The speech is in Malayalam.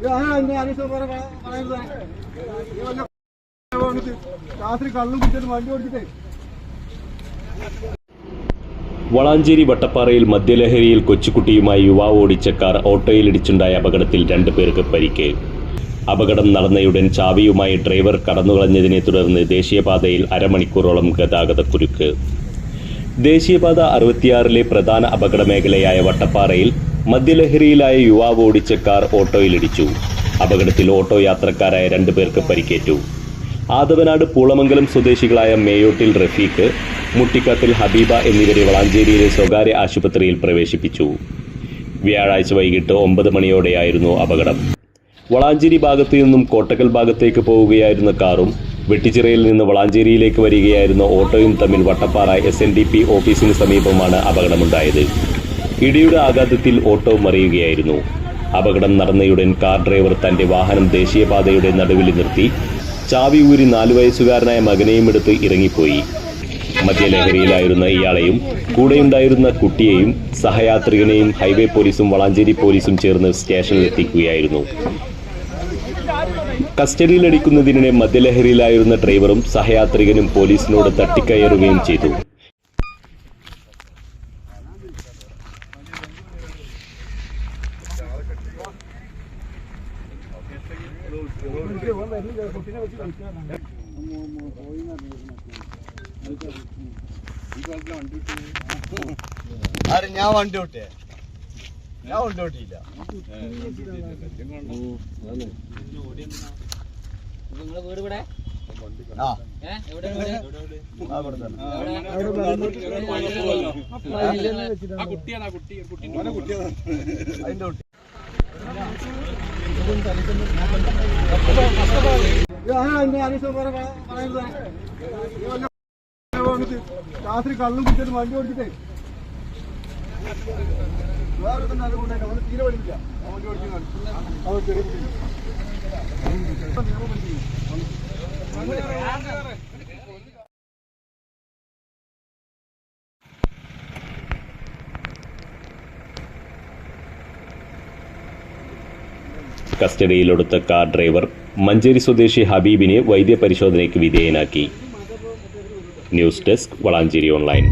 വണ്ടി വളാഞ്ചേരി വട്ടപ്പാറയിൽ മദ്യലഹരിയിൽ കൊച്ചുകുട്ടിയുമായി യുവാവ് ഓടിച്ച കാർ ഓട്ടോയിലിടിച്ചുണ്ടായ അപകടത്തിൽ രണ്ടു പേർക്ക് പരിക്ക്. അപകടം നടന്നയുടൻ ചാവിയുമായി ഡ്രൈവർ കടന്നുകളഞ്ഞതിനെ തുടർന്ന് ദേശീയപാതയിൽ അരമണിക്കൂറോളം ഗതാഗതക്കുരുക്ക് ദേശീയപാത അറുപത്തിയാറിലെ പ്രധാന അപകട മേഖലയായ വട്ടപ്പാറയിൽ മദ്യലഹരിയിലായ യുവാവ് ഓടിച്ച കാർ ഓട്ടോയിലിടിച്ചു. അപകടത്തിൽ ഓട്ടോ യാത്രക്കാരായ രണ്ടു പേർക്ക് പരിക്കേറ്റു. ആദവനാട് പൂളമംഗലം സ്വദേശികളായ മേയോട്ടിൽ റഫീഖ് മുട്ടിക്കാത്തിൽ ഹബീബ എന്നിവരെ വളാഞ്ചേരിയിലെ സ്വകാര്യ ആശുപത്രിയിൽ പ്രവേശിപ്പിച്ചു. വ്യാഴാഴ്ച വൈകിട്ട് ഒമ്പത് മണിയോടെയായിരുന്നു അപകടം. വളാഞ്ചേരി ഭാഗത്തു നിന്നും കോട്ടക്കൽ ഭാഗത്തേക്ക് പോവുകയായിരുന്ന കാറും വെട്ടിച്ചിറയിൽ നിന്ന് വളാഞ്ചേരിയിലേക്ക് വരികയായിരുന്ന ഓട്ടോയും തമ്മിൽ വട്ടപ്പാറ എസ് ഓഫീസിന് സമീപമാണ് അപകടമുണ്ടായത്. ഇടിയുടെ ആഘാതത്തിൽ ഓട്ടോ മറിയുകയായിരുന്നു. അപകടം നടന്നയുടൻ കാർ ഡ്രൈവർ തന്റെ വാഹനം ദേശീയപാതയുടെ നടുവിൽ നിർത്തി. ചാവി ഊരി നാലു വയസ്സുകാരനായ മകനെയും എടുത്ത് ഇറങ്ങിപ്പോയി. മദ്യലഹരിയിലായിരുന്ന ഇയാളെയും കൂടെയുണ്ടായിരുന്ന കുട്ടിയെയും സഹയാത്രികനെയും ഹൈവേ പോലീസും വളാഞ്ചേരി പോലീസും ചേർന്ന് സ്റ്റേഷനിൽ എത്തിക്കുകയായിരുന്നു കസ്റ്റഡിയിലടിക്കുന്നതിനിടെ മദ്യലഹരിയിലായിരുന്ന ഡ്രൈവറും സഹയാത്രികനും പോലീസിനോട് തട്ടിക്കയറുകയും ചെയ്തു. ആര്? ഞാൻ വണ്ടി ഓട്ടേ ഞാൻ വണ്ടി ഓട്ടിയില്ല നിങ്ങളെ വീട് ഇവിടെ. അതിന്റെ കുട്ടി. രാത്രി കള്ളും കുടിച്ചിട്ട് വണ്ടി ഓടിച്ചിട്ടേ വേറെ തന്നെ അതുകൊണ്ടായിട്ട് അവന് തീരെ പഠിപ്പില്ല വണ്ടി ഓടിക്കുന്ന അവൻ ചെറിയ നിയമം കസ്റ്റഡിയിലെടുത്ത കാർ ഡ്രൈവർ മഞ്ചേരി സ്വദേശി ഹബീബിനെ വൈദ്യപരിശോധനയ്ക്ക് വിധേയനാക്കി. News desk Valanchery online.